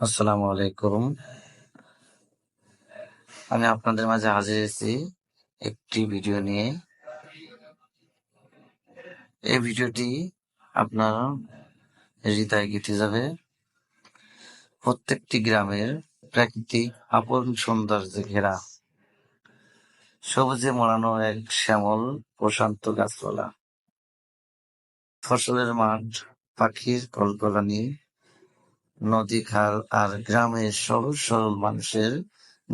আসসালামু আলাইকুম। আমি আপনাদের মাঝে হাজির হয়েছি একটি ভিডিও নিয়ে। এই ভিডিওটি আপনার হৃদয় গেঁথে যাবে। প্রত্যেকটি গ্রামের প্রাকৃতিক আপন সৌন্দর্যে ঘেরা। সবুজে মোড়ানো এক শ্যামল, প্রশান্ত গাছপালা। ফসলের মাঠ, পাখির কলকলানি নদী, খাল আর গ্রামের সহজ সরল মানুষের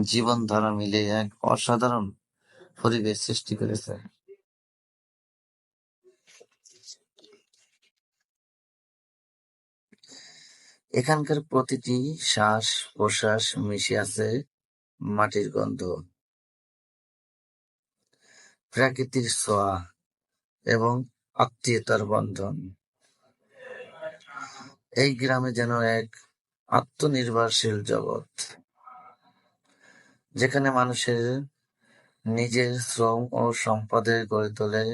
জীবনধারা মিলে এক অসাধারণ পরিবেশ সৃষ্টি করেছে। এখানকার প্রতিটি শ্বাস প্রশ্বাস মিশে আছে মাটির গন্ধ। প্রাকৃতিক ছোঁয়া এবং আত্মীয়তার বন্ধন। এই গ্রামে যেন এক আত্মনির্ভরশীল জগৎ, যেখানে মানুষের নিজের শ্রম ও সম্পদে গড়ে তোলে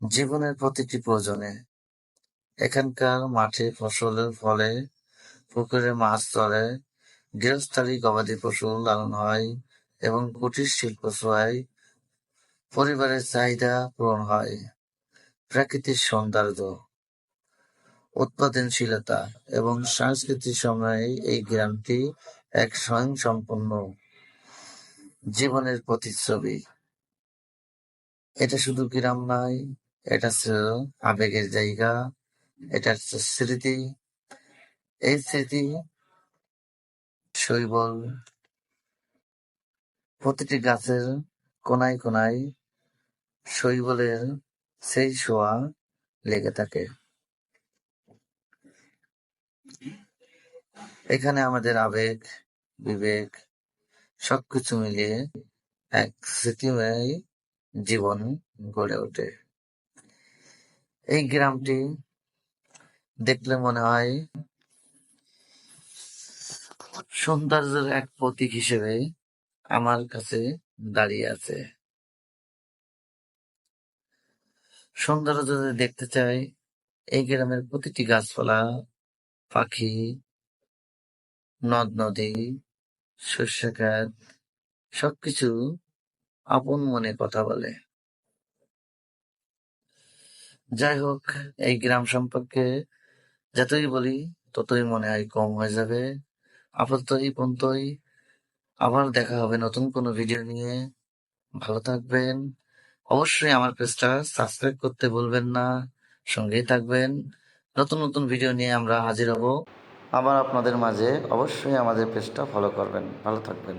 জীবনের প্রতিটি প্রয়োজনে। এখানকার মাঠে ফসলের ফলে পুকুরে মাছ চলে গৃহস্থালী গবাদি পশু লালন হয় এবং কুটির শিল্প ছোঁয়ায় পরিবারের চাহিদা পূরণ হয়। প্রাকৃতিক সৌন্দর্য উৎপাদনশীলতা এবং সাংস্কৃতিক সময়ে এই গ্রামটি এক স্বয়ংসম্পূর্ণ জীবনের প্রতিচ্ছবি। এটা শুধু গ্রাম নয়, এটা ছিল আবেগের জায়গা, এটা স্মৃতি। এই স্মৃতি, শৈবল, প্রতিটি গাছের কোনায় কোনায় শৈবলের সেই শোয়া লেগে থাকে। এখানে আমাদের আবেগ, বিবেক সবকিছু মিলিয়ে এক স্মৃতিময় জীবন গড়ে ওঠে। এই গ্রামটি দেখলে মনে হয় সৌন্দর্যের এক প্রতীক হিসেবে আমার কাছে দাঁড়িয়ে আছে। সৌন্দর্য যদি দেখতে চাই, এই গ্রামের প্রতিটি গাছপালা পাখি, নদ, নদী শস্য খাত সবকিছু আপন মনে কথা বলে। যাই হোক, এই গ্রাম সম্পর্কে যতই বলি, ততই মনে হয় কম হয়ে যাবে। আপাতত এই পর্যন্তই। আবার দেখা হবে নতুন কোনো ভিডিও নিয়ে। ভালো থাকবেন। অবশ্যই আমার পেজটা সাবস্ক্রাইব করতে ভুলবেন না। সঙ্গেই থাকবেন। নতুন নতুন ভিডিও নিয়ে আমরা হাজির হব। আবার আপনাদের মাঝে অবশ্যই আমাদের পেজটা ফলো করবেন। ভালো থাকবেন।